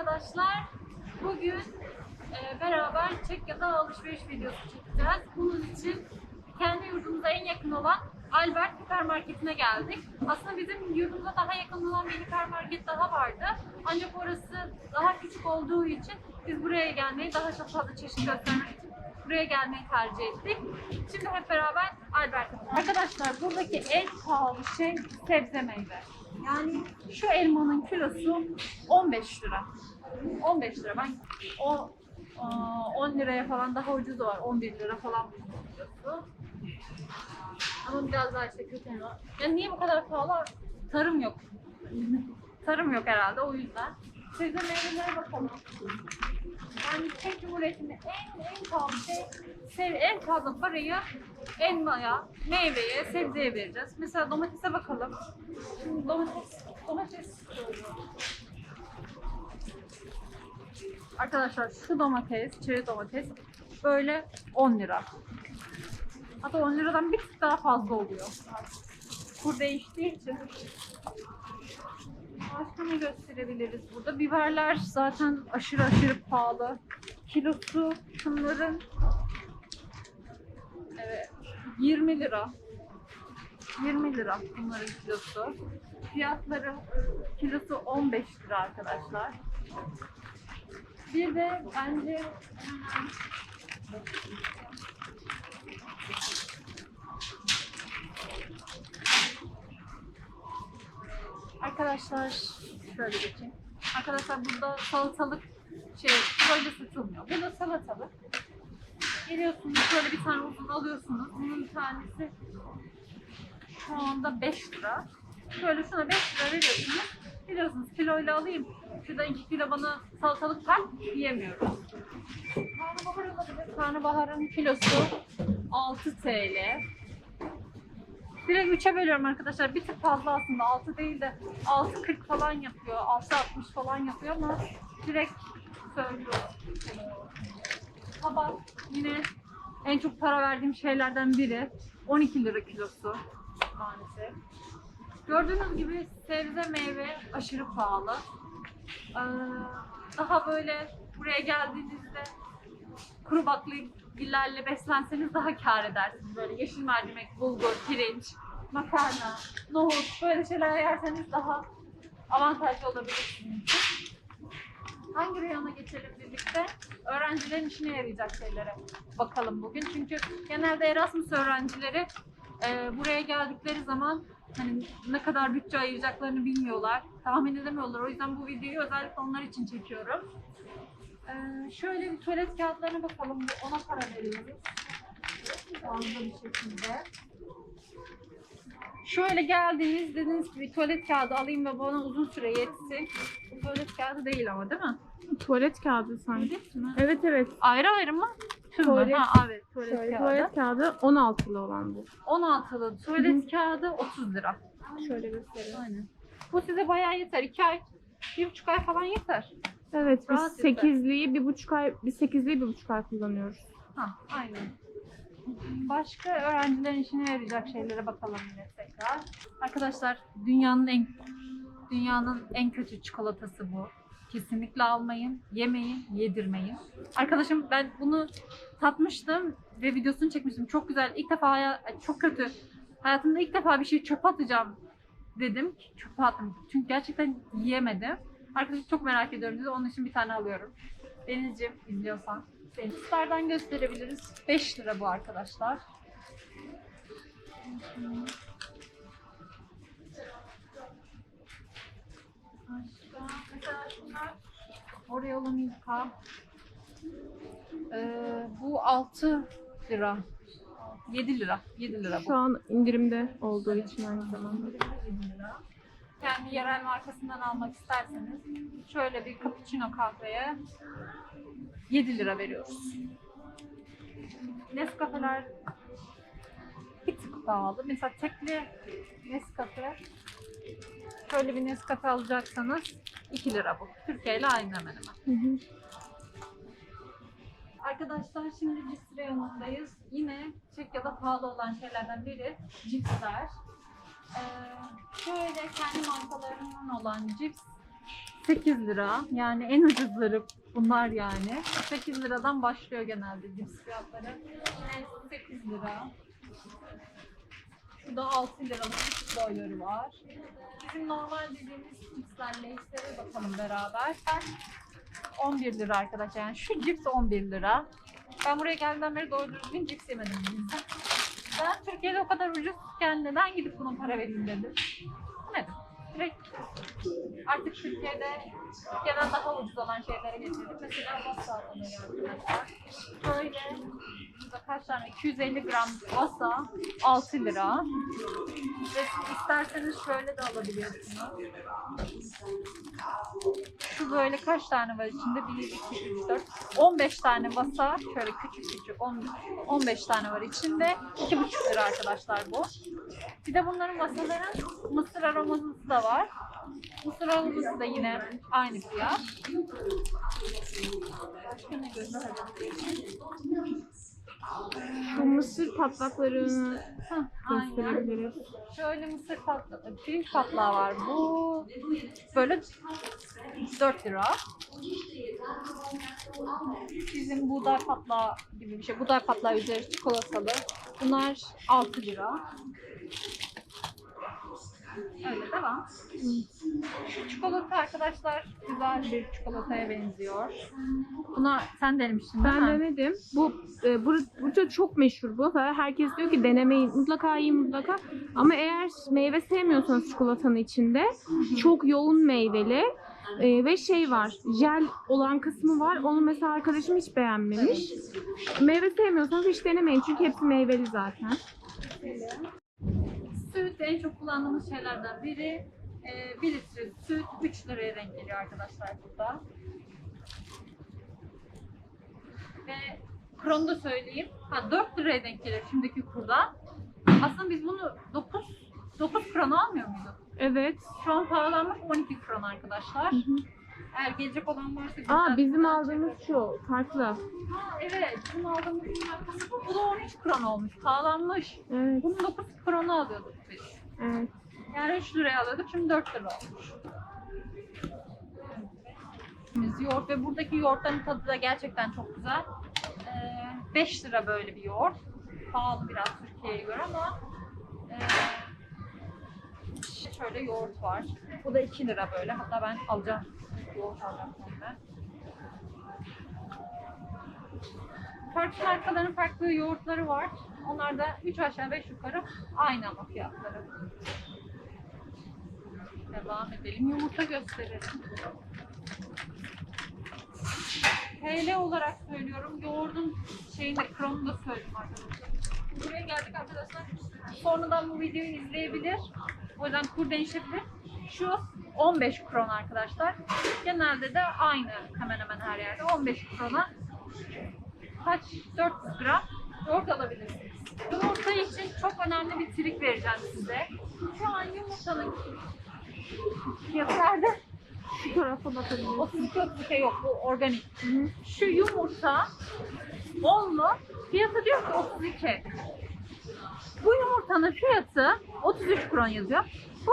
arkadaşlar. Bugün e, beraber Çekya'da alışveriş videosu çekeceğiz. Bunun için kendi yurdumuza en yakın olan Albert Hipermarket'ine geldik. Aslında bizim yurdumuza daha yakın olan bir hipermarket daha vardı. Ancak orası daha küçük olduğu için biz buraya gelmeyi, daha çok fazla çeşit göstermek için buraya gelmeyi tercih ettik. Şimdi hep beraber Albert'e Arkadaşlar buradaki en pahalı şey sebze meyve. Yani şu elmanın kilosu 15 lira. 15 lira. Ben o aa, 10 liraya falan daha ucuz var. 11 lira falan kilosu. Ama biraz daha işte kötü elma. Yani niye bu kadar pahalı? Tarım yok. Tarım yok herhalde o yüzden. Sebze meyvelere bakalım. Yani Çek Cumhuriyeti'nde en en pahalı şey, sev, en fazla parayı elmaya, meyveye, sebzeye vereceğiz. Mesela domatese bakalım. Şimdi domates, domates Arkadaşlar şu domates, çeri domates böyle 10 lira. Hatta 10 liradan bir tık daha fazla oluyor. Kur değiştiği için. Başka ne gösterebiliriz burada? Biberler zaten aşırı aşırı pahalı. Kilosu şunların evet 20 lira. 20 lira bunların kilosu. Fiyatları kilosu 15 lira arkadaşlar. Bir de bence Arkadaşlar şöyle geçeyim. Arkadaşlar burada salatalık şey böyle satılmıyor. Burada salatalık. Geliyorsunuz şöyle bir tane uzun alıyorsunuz. Bunun tanesi şu anda 5 lira. Şöyle şuna 5 lira veriyorsunuz. Biliyorsunuz kiloyla alayım. Şurada 2 kilo bana salatalık tak diyemiyoruz. Karnabahar olabilir. Karnabaharın kilosu 6 TL. Direkt 3'e bölüyorum arkadaşlar. Bir tık fazla aslında. 6 değil de 6.40 falan yapıyor. 6.60 falan yapıyor ama direkt söylüyorum. Kabak yine en çok para verdiğim şeylerden biri. 12 lira kilosu maalesef. Gördüğünüz gibi sebze meyve aşırı pahalı. Ee, daha böyle buraya geldiğinizde kuru baklagillerle beslenseniz daha kâr edersiniz. Böyle yeşil mercimek, bulgur, pirinç, makarna, nohut böyle şeyler yerseniz daha avantajlı olabilir sizin için. Hangi reyona geçelim birlikte? Öğrencilerin işine yarayacak şeylere bakalım bugün. Çünkü genelde Erasmus öğrencileri e, buraya geldikleri zaman hani ne kadar bütçe ayıracaklarını bilmiyorlar. Tahmin edemiyorlar. O yüzden bu videoyu özellikle onlar için çekiyorum. Ee, şöyle bir tuvalet kağıtlarına bakalım. Bu Ona para veriyoruz. Fazla bir şekilde. Şöyle geldiniz dediğiniz gibi tuvalet kağıdı alayım ve bana uzun süre yetsin. Bu tuvalet kağıdı değil ama değil mi? Tuvalet kağıdı sanki. Evet evet. Ayrı ayrı mı? Tüm mü? Tuvalet- Ha, evet tuvalet Şöyle, kağıdı. tuvalet kağıdı 16'lı olan bu. 16'lı tuvalet kağıdı 30 lira. Şöyle göstereyim. Aynen. Bu size bayağı yeter. 2 ay, bir buçuk ay falan yeter. Evet biz Rahat. 8'liyi bir buçuk ay, biz 8'liyi bir buçuk ay kullanıyoruz. Ha, aynen. Başka öğrencilerin işine yarayacak şeylere bakalım yine tekrar. Arkadaşlar dünyanın en dünyanın en kötü çikolatası bu. Kesinlikle almayın, yemeyin, yedirmeyin. Arkadaşım ben bunu tatmıştım ve videosunu çekmiştim. Çok güzel. İlk defa haya- çok kötü. Hayatımda ilk defa bir şey çöpe atacağım dedim. Çöpe attım. Çünkü gerçekten yiyemedim. Arkadaşım çok merak ediyorum dedi. Onun için bir tane alıyorum. Denizciğim izliyorsan. Denizlerden gösterebiliriz. 5 lira bu arkadaşlar. Oreo'lu Milka. Ee, bu 6 lira. 7 lira. 7 lira bu. Şu an indirimde olduğu için aynı zamanda. Kendi yerel markasından almak isterseniz şöyle bir cappuccino kahveye 7 lira veriyoruz. Nescafe'ler bir tık pahalı. Mesela tekli Nescafe şöyle bir Nescafe alacaksanız 2 lira bu. Türkiye ile aynı hemen hemen. Hı hı. Arkadaşlar şimdi cips reyonundayız. Yine Çekya'da pahalı olan şeylerden biri cipsler. Şöyle kendi markalarının olan cips 8 lira. Yani en ucuzları bunlar yani. 8 liradan başlıyor genelde cips fiyatları. Yine 8 lira. Şurada 6 liralık küçük boyları var. Bizim normal dediğimiz cipsler, leyslere bakalım beraber. 11 lira arkadaşlar. Yani şu cips 11 lira. Ben buraya geldiğimden beri doğru düzgün cips yemedim. Ben Türkiye'de o kadar ucuzken neden gidip buna para vereyim dedim. Yemedim. Direkt artık Türkiye'de Türkiye'den daha ucuz olan şeylere getirdim. Mesela Vasa öneriyor arkadaşlar. Böyle burada kaç tane? 250 gram Vasa 6 lira. Ve isterseniz şöyle de alabiliyorsunuz. Şu böyle kaç tane var içinde? 1, 2, 3, 4, 15 tane vasa. Şöyle küçük küçük 10, 15 tane var içinde. 2,5 lira arkadaşlar bu. Bir de bunların vasaların mısır aroması da var. Mısır aroması da yine aynı fiyat. Şu mısır patlaklarını gösterebiliriz. Şöyle mısır patlağı, büyük patlağı var. Bu böyle 4 lira. Bizim buğday patlağı gibi bir şey. Buğday patlağı üzeri çikolatalı. Bunlar 6 lira. Öyle devam. Şu çikolata arkadaşlar güzel bir çikolataya benziyor. Buna sen denemiştin değil Ben mi? denedim. Bu e, bur- burada çok meşhur bu. Herkes diyor ki denemeyin. Mutlaka yiyin mutlaka. Ama eğer meyve sevmiyorsanız çikolatanın içinde çok yoğun meyveli e, ve şey var. Jel olan kısmı var. Onu mesela arkadaşım hiç beğenmemiş. Meyve sevmiyorsanız hiç denemeyin. Çünkü hepsi meyveli zaten. Süt en çok kullandığımız şeylerden biri. Ee, 1 litre süt 3 liraya denk geliyor arkadaşlar burada. Ve kronu da söyleyeyim. Ha 4 liraya denk geliyor şimdiki kurda. Aslında biz bunu 9 9 kron almıyor muyduk? Evet. Şu an pahalanmış 12 kron arkadaşlar. Eğer gelecek olan varsa Aa bizim aldığımız şu farklı. Ha evet, bizim aldığımız markası bu. Bu da 13 kron olmuş. Pahalanmış. Evet. Bunu 9 krona alıyorduk biz. Evet. Yani 3 liraya alıyorduk şimdi 4 lira olmuş. Biz Yoğurt ve buradaki yoğurtların tadı da gerçekten çok güzel. Ee, 5 lira böyle bir yoğurt. Pahalı biraz Türkiye'ye göre ama ee, şöyle yoğurt var. Bu da 2 lira böyle. Hatta ben alacağım. Yoğurt alacağım sonra. Farklı markaların farklı yoğurtları var. Onlar da 3 aşağı 5 yukarı aynı ama fiyatları. Devam edelim. Yumurta gösterelim. TL olarak söylüyorum. Yoğurdun şeyini, kronunu da söyleyeyim arkadaşlar. Buraya geldik arkadaşlar. Sonradan bu videoyu izleyebilir. O yüzden kur değişebilir. Şu 15 kron arkadaşlar. Genelde de aynı hemen hemen her yerde. 15 krona kaç 400 gram yoğurt alabilirsiniz. Yumurta için çok önemli bir trik vereceğim size. Şu an yumurtanın fiyatı nerede? Şu tarafa bakabiliriz. 32 32 yok bu organik. Şu yumurta onlu fiyatı diyor ki 32. Bu yumurtanın fiyatı 33 kron yazıyor. Bu,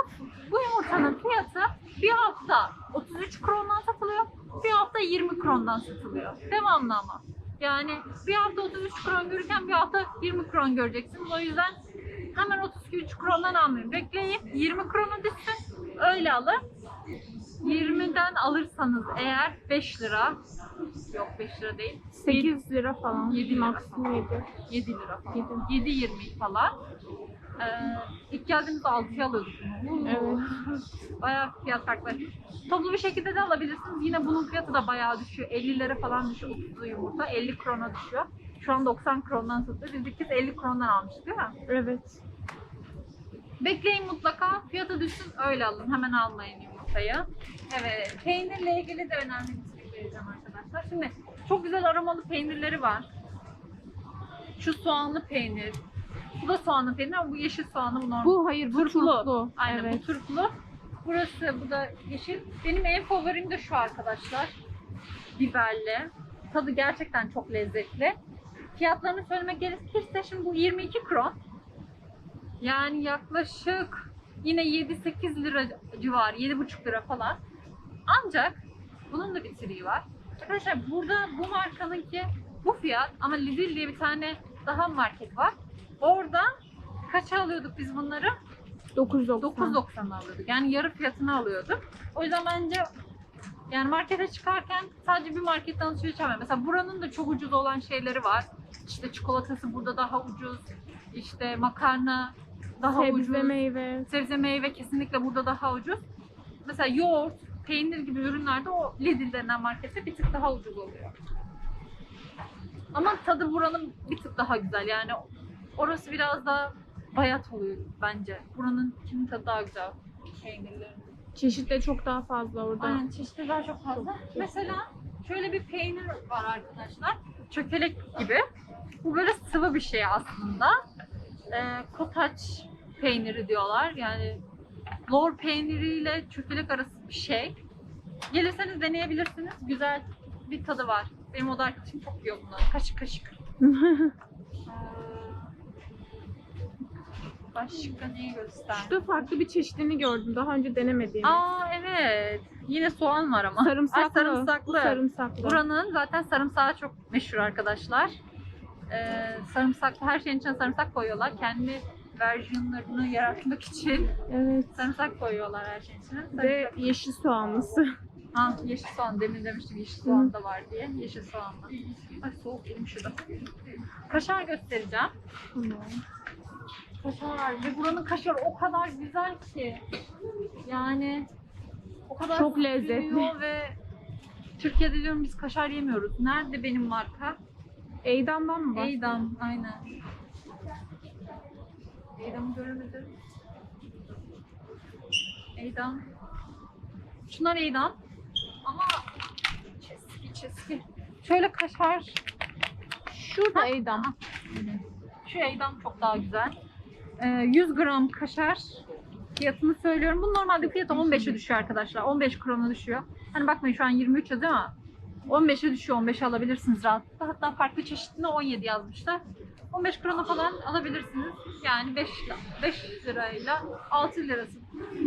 bu yumurtanın fiyatı bir hafta 33 krondan satılıyor. Bir hafta 20 krondan satılıyor. Devamlı ama. Yani bir hafta 33 kron görürken bir hafta 20 kron göreceksiniz. O yüzden hemen 33 krondan almayın. Bekleyin 20 krona düşsün. Öyle alın. 20'den alırsanız eğer 5 lira yok 5 lira değil 8 lira falan. Yedi lira Maksimum 7. 7 lira falan. Yedi. 7.20 falan. Ee, ilk geldiğimizde 6'ya alıyorduk. Evet. Bayağı fiyat farklı. Toplu bir şekilde de alabilirsiniz. Yine bunun fiyatı da bayağı düşüyor. 50 lira falan düşüyor 30'lu yumurta. 50 krona düşüyor. Şu an 90 krondan satılıyor. Biz ilk kez 50 krondan almıştık değil mi? Evet. Bekleyin mutlaka. Fiyatı düşsün öyle alın. Hemen almayın yumurtayı. Evet. Peynirle ilgili de önemli bir vereceğim arkadaşlar. Şimdi çok güzel aromalı peynirleri var. Şu soğanlı peynir. Bu da soğanlı peynir ama bu yeşil soğanlı bu normal. Bu hayır bu turplu. Aynen evet. bu turplu. Burası bu da yeşil. Benim en favorim de şu arkadaşlar. Biberli. Tadı gerçekten çok lezzetli. Fiyatlarını söylemek gerekirse şimdi bu 22 kron. Yani yaklaşık yine 7-8 lira civarı, 7,5 lira falan. Ancak bunun da bir triği var. Arkadaşlar burada bu markanınki bu fiyat ama Lidl diye bir tane daha market var. Orada kaça alıyorduk biz bunları? 9.90. 9.90'a alıyorduk. Yani yarı fiyatını alıyorduk. O yüzden bence yani markete çıkarken sadece bir marketten alışveriş yapmayın. Mesela buranın da çok ucuz olan şeyleri var. İşte çikolatası burada daha ucuz. İşte makarna daha Sebze ucuz. meyve. Sebze meyve kesinlikle burada daha ucuz. Mesela yoğurt, peynir gibi ürünlerde o Lidl denen markette bir tık daha ucuz oluyor. Ama tadı buranın bir tık daha güzel. Yani orası biraz daha bayat oluyor bence. Buranın kimin tadı daha güzel peynirlerin. Çeşit de çok daha fazla orada. Aynen çeşitler çok fazla. Mesela şöyle bir peynir var arkadaşlar. Çökelek gibi. Bu böyle sıvı bir şey aslında. Ee, kotaç peyniri diyorlar. Yani lor peyniriyle çökelek arası bir şey. Gelirseniz deneyebilirsiniz. Güzel bir tadı var. Benim oda arkadaşım çok yiyor bunları. Kaşık kaşık. Başka neyi göster? Şurada farklı bir çeşidini gördüm. Daha önce denemediğim. Aa evet. Yine soğan var ama. sarımsaklı. Ay, sarımsaklı. Bu sarımsaklı. Buranın zaten sarımsağı çok meşhur arkadaşlar. Ee, sarımsaklı her şeyin içine sarımsak koyuyorlar. Kendi versiyonlarını yaratmak için Evet. sarımsak koyuyorlar her şeyin içine. Ve yeşil soğanlısı. Ha, yeşil soğan. Demin demiştim yeşil soğan da var diye. Yeşil soğanla. Ay soğuk yedim şurada. Kaşar göstereceğim. Kaşar. Ve buranın kaşarı o kadar güzel ki. Yani o kadar Çok lezzetli. ve Türkiye'de diyorum biz kaşar yemiyoruz. Nerede benim marka? Eydam'dan mı var? Eydam, aynen. Eydam'ı göremedim. Eydam. Şunlar Eydam. Ama çeski çeski. Şöyle kaşar. Şurada Eydam. Şu Eydam çok daha güzel. Ee, 100 gram kaşar fiyatını söylüyorum. Bu normalde fiyatı 15'e düşüyor arkadaşlar. 15 krona düşüyor. Hani bakmayın şu an 23 yazıyor ama 15'e düşüyor. 15'e alabilirsiniz rahatlıkla. Hatta farklı çeşitinde 17 yazmışlar. 15 krona falan alabilirsiniz. Yani 5, 5 lirayla 6 lirası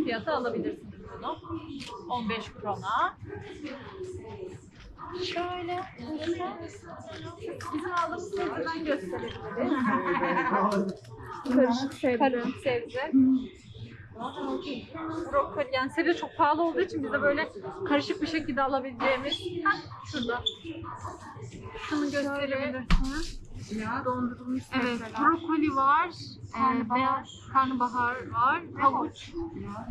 fiyatı alabilirsiniz bunu. 15 krona. Şöyle bizim aldığımız sebzeden gösterebiliriz. Karışık sebze. Karışık sebze. Brokoli yani sebze çok pahalı olduğu için biz de böyle karışık bir şekilde alabileceğimiz Heh, şurada. Şunu gösterebilirsiniz. Dondurulmuş Evet, brokoli var, Karnabahar. e, beyaz karnabahar var, havuç.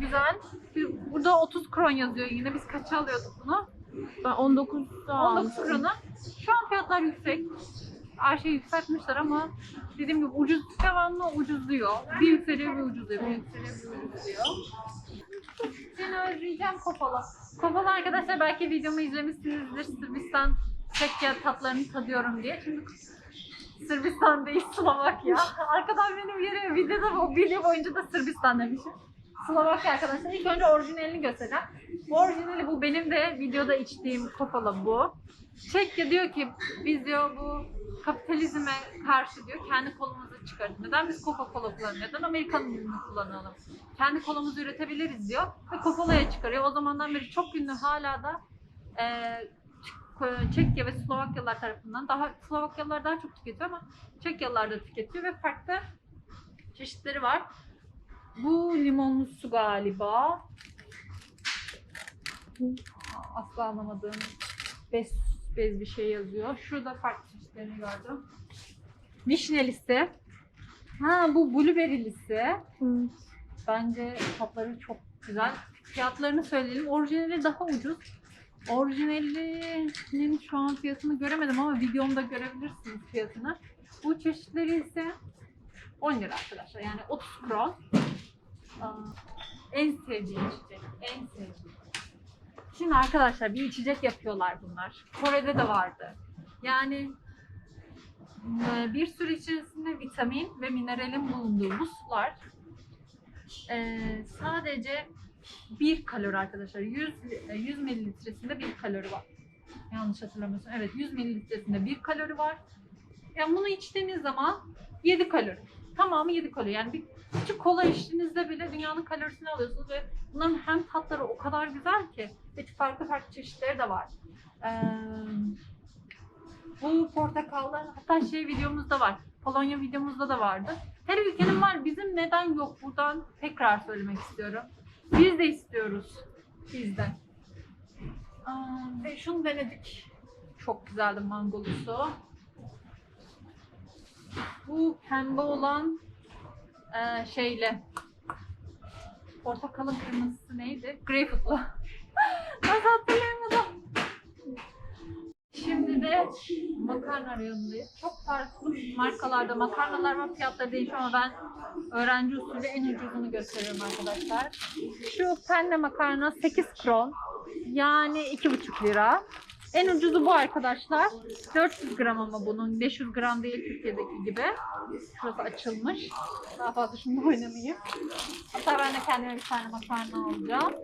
Güzel. Bir- Burada 30 kron yazıyor yine. Biz kaça alıyorduk bunu? Ben 19 19 almıştım. krona. Şu an fiyatlar yüksek. Her şeyi yükseltmişler ama dediğim gibi ucuz devamlı ucuzluyor. Bir yükseliyor bir ucuzluyor. Bir yükseliyor bir ucuzluyor. Seni özleyeceğim Kopala. Kopala arkadaşlar belki videomu izlemişsinizdir. Sırbistan Çekya tatlarını tadıyorum diye. Çünkü Sırbistan değil Slovakya. Arkadan beni uyarıyor. Videoda video boyunca da Sırbistan demişim. Slovakya arkadaşlar. İlk önce orijinalini göstereceğim. Bu orijinali bu. Benim de videoda içtiğim Kopala bu. Çekya diyor ki biz diyor bu kapitalizme karşı diyor kendi kolumuzu çıkartın. Neden biz Coca-Cola kullanıyoruz? Neden Amerikan ürünü kullanalım? Kendi kolumuzu üretebiliriz diyor ve Coca-Cola'ya çıkarıyor. O zamandan beri çok ünlü hala da e, Çekya ve Slovakyalılar tarafından daha Slovakyalılar daha çok tüketiyor ama Çekyalılar da tüketiyor ve farklı çeşitleri var. Bu limonlu su galiba. Asla anlamadığım bez, bez bir şey yazıyor. Şurada farklı çeşitlerini gördüm. Vişnelisi. Ha bu blueberry'lisi. Hı. Bence tatları çok güzel. Fiyatlarını söyleyelim. Orijinali daha ucuz. Orijinalinin şu an fiyatını göremedim ama videomda görebilirsiniz fiyatını. Bu çeşitleri ise 10 lira arkadaşlar. Yani 30 kron. En sevdiğim içecek. En sevdiğim. Şimdi arkadaşlar bir içecek yapıyorlar bunlar. Kore'de de vardı. Yani e, bir sürü içerisinde vitamin ve mineralin bulunduğu bu sular e, sadece bir kalori arkadaşlar. 100, e, 100 mililitresinde bir kalori var. Yanlış hatırlamıyorsam. Evet 100 mililitresinde bir kalori var. Yani bunu içtiğiniz zaman 7 kalori. Tamamı 7 kalori. Yani bir küçük kola içtiğinizde bile dünyanın kalorisini alıyorsunuz ve bunların hem tatları o kadar güzel ki ve farklı farklı çeşitleri de var. Ee, bu portakallar hatta şey videomuzda var. Polonya videomuzda da vardı. Her ülkenin var. Bizim neden yok? Buradan tekrar söylemek istiyorum. Biz de istiyoruz. Biz de. Aa, ve şunu denedik. Çok güzeldi mangolusu. Bu pembe olan eee, şeyle portakalın kırmızısı neydi? Greyfurtlu. Nasıl hatırlayamadım. Şimdi de makarna reyonundayız. Çok farklı markalarda makarnalar var. Fiyatları değişiyor ama ben öğrenci usulü en ucuzunu gösteriyorum arkadaşlar. Şu penne makarna 8 kron. Yani 2,5 lira. En ucuzu bu arkadaşlar. 400 gram ama bunun. 500 gram değil Türkiye'deki gibi. Şurası açılmış. Daha fazla şimdi oynamayayım. Hatta ben de kendime bir tane makarna alacağım.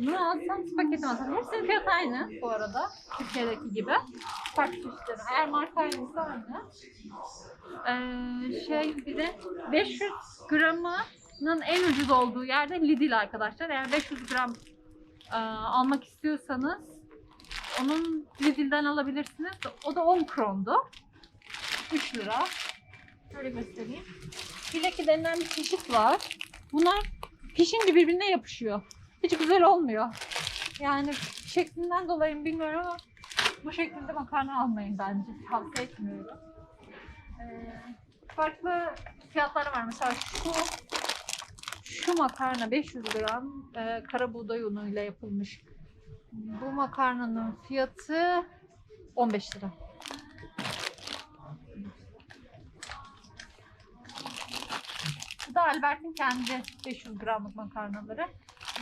Bunu alsam spagetti alsam. Hepsinin fiyatı aynı bu arada. Türkiye'deki gibi. Farklı çeşitleri. Eğer marka aynıysa aynı. Ee, şey bir de 500 gramının en ucuz olduğu yerde Lidl arkadaşlar. Eğer 500 gram e, almak istiyorsanız onun Lidl'den alabilirsiniz. O da 10 krondu. 3 lira. Şöyle göstereyim. Hileki denilen bir çeşit var. Bunlar pişince birbirine yapışıyor. Hiç güzel olmuyor. Yani şeklinden dolayı mı bilmiyorum ama bu şekilde makarna almayın bence. Tavsiye etmiyorum. Ee, farklı fiyatları var. Mesela şu şu makarna 500 gram e, kara buğday unuyla yapılmış. Bu makarnanın fiyatı 15 lira. Bu da Albert'in kendi 500 gramlık makarnaları.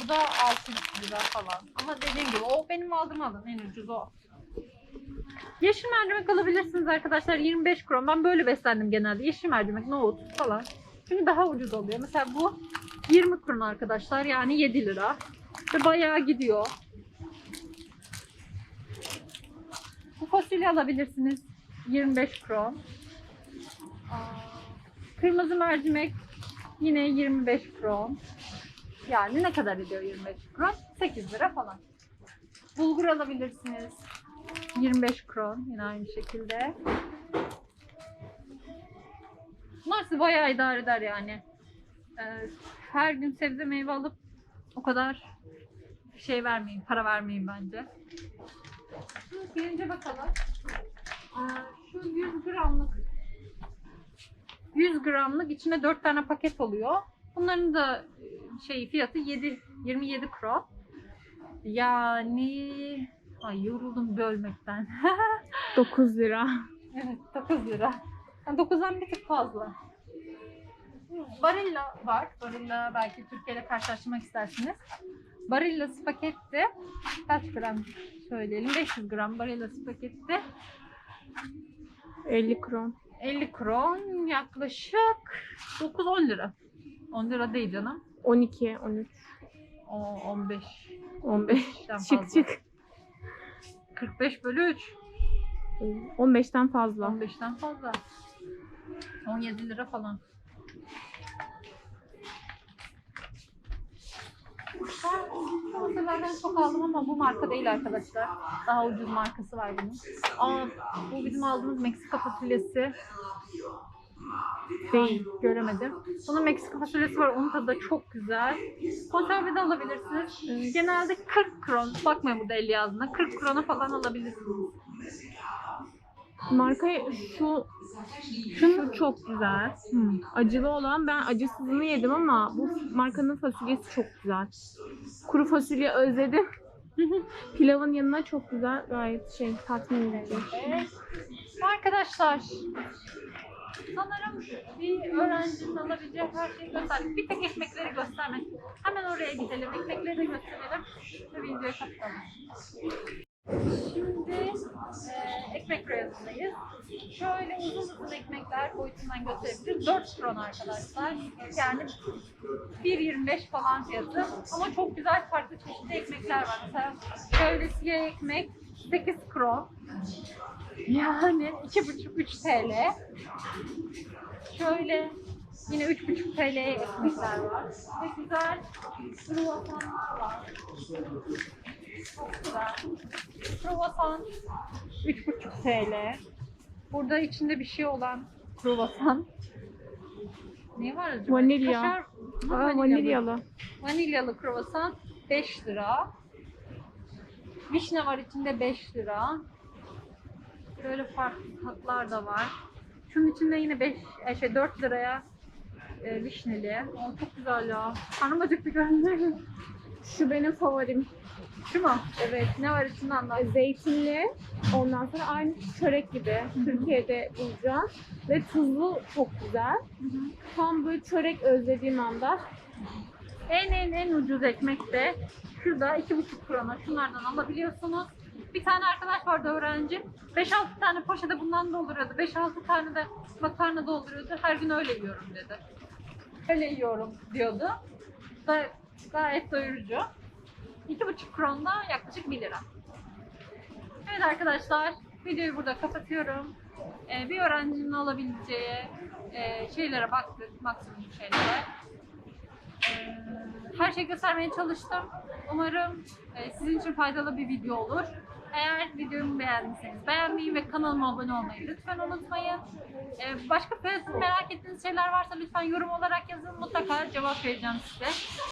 Bu da 600 lira falan. Ama dediğim gibi o benim aldığım alın en ucuz o. Yeşil mercimek alabilirsiniz arkadaşlar 25 kron. Ben böyle beslendim genelde. Yeşil mercimek, nohut falan. Çünkü daha ucuz oluyor. Mesela bu 20 kron arkadaşlar yani 7 lira. Ve bayağı gidiyor. Bu fasulye alabilirsiniz 25 kron. Kırmızı mercimek yine 25 kron. Yani ne kadar ediyor 25 kron? 8 lira falan. Bulgur alabilirsiniz. 25 kron yine aynı şekilde. Bunlar bayağı idare eder yani. Ee, her gün sebze meyve alıp o kadar şey vermeyin, para vermeyin bence. Şimdi gelince bakalım. Ee, şu 100 gramlık 100 gramlık içine 4 tane paket oluyor. Bunların da e, şey fiyatı 7 27 kron. Yani ay yoruldum bölmekten. 9 lira. evet 9 lira. Yani 9'dan bir tık fazla. Barilla var. Barilla belki Türkiye ile karşılaştırmak istersiniz. Barilla spagetti kaç gram söyleyelim? 500 gram Barilla spagetti 50 kron. 50 kron yaklaşık 9-10 lira. 10 lira değil canım. 12, 13, O 15. 15. Daha çık çık. 45 bölü 3. 15'ten fazla. 15'ten fazla. 17 lira falan. Ben Mısırlardan çok aldım ama bu marka değil arkadaşlar. Daha ucuz markası var bunun. Aa, bu bizim aldığımız Meksika fasulyesi. Değil, göremedim. Bunun Meksika fasulyesi var. Onun tadı da çok güzel. Konserve de alabilirsiniz. Genelde 40 kron. Bakmayın burada 50 yazdığında. 40 krona falan alabilirsiniz. Marka şu şu çok güzel. Hmm. Acılı olan ben acısızını yedim ama bu markanın fasulyesi çok güzel. Kuru fasulye özledim. Pilavın yanına çok güzel. Gayet şey tatmin edici. Evet. Arkadaşlar sanırım bir öğrencinin alabileceği her şeyi gösterdik. Bir tek ekmekleri göstermek. Hemen oraya gidelim. Ekmekleri de gösterelim. Ve videoya kapatalım. Şimdi e, ekmek reyonundayız. Şöyle uzun uzun ekmekler boyutundan gösterebiliriz. 4 kron arkadaşlar. Yani 1.25 falan fiyatı. Ama çok güzel farklı çeşitli ekmekler var. Mesela şöyle siyah ekmek 8 kron. Yani 2,5-3 TL. Şöyle yine 3,5 TL'ye ekmekler var. Ve güzel kruvasanlar var. Kruvasan 3,5 TL. Burada içinde bir şey olan kruvasan. Ne var acaba? Vanilya. Kaşar Aa, vanilya mı? vanilyalı. Vanilyalı kruvasan 5 lira. Vişne var içinde 5 lira. Böyle farklı tatlar da var. Şunun içinde yine 5 e, şey 4 liraya e, vişneli. O çok güzel ya. Karnım acıktı görünüyor. Şu benim favorim. Şu mu? Evet. Ne var içinde anlat. Zeytinli. Ondan sonra aynı çörek gibi. Türkiye'de bulacağım. Ve tuzlu çok güzel. Tam böyle çörek özlediğim anda. En en en ucuz ekmek de şurada 2,5 krona şunlardan alabiliyorsunuz. Bir tane arkadaş vardı öğrenci. 5-6 tane poşete bundan dolduruyordu. 5-6 tane de makarna dolduruyordu. Her gün öyle yiyorum dedi. Öyle yiyorum diyordu. Gay- gayet doyurucu. 2,5 kron da yaklaşık 1 lira. Evet arkadaşlar videoyu burada kapatıyorum. Ee, bir öğrencinin alabileceği e, şeylere baktık, maksimum şeylere. Ee, her şeyi göstermeye çalıştım. Umarım e, sizin için faydalı bir video olur. Eğer videomu beğendiyseniz beğenmeyi ve kanalıma abone olmayı lütfen unutmayın. Ee, başka merak ettiğiniz şeyler varsa lütfen yorum olarak yazın. Mutlaka cevap vereceğim size.